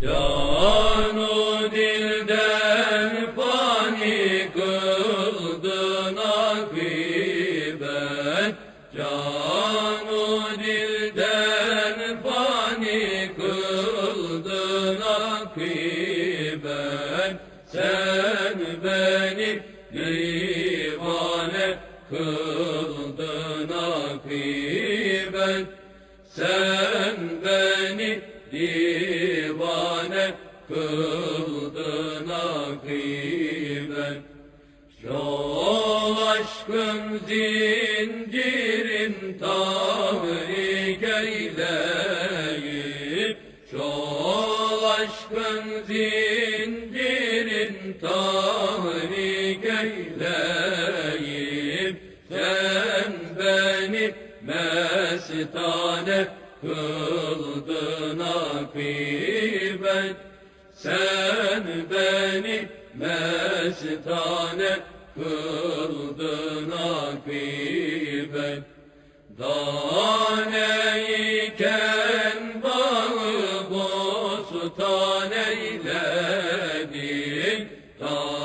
Canu dilden fani kıldın akibet Canu dilden fani kıldın akibet Sen beni divane kıldın akibet Sen beni kıldın akibet Yol aşkın zincirin tahrik eyleyip Yol aşkın zincirin tahrik eyleyip Sen beni mestane kıldın akibet Sen beni mestane kıldın akibet Daneyken bağı bostan eyledin Daneyken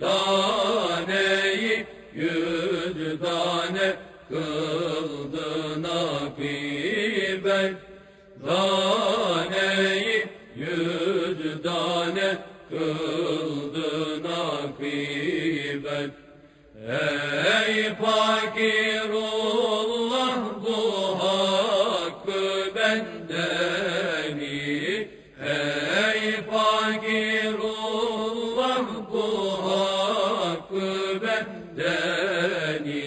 Taneyi yüz tane kıldın akibet Taneyi yüz tane kıldın akibet Ey fakirullah hakkı bendeni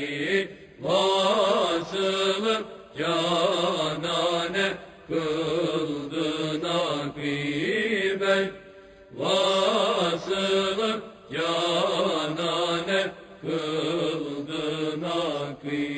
Vasılım canane kıldın akibet Vasılım canane kıldın akibet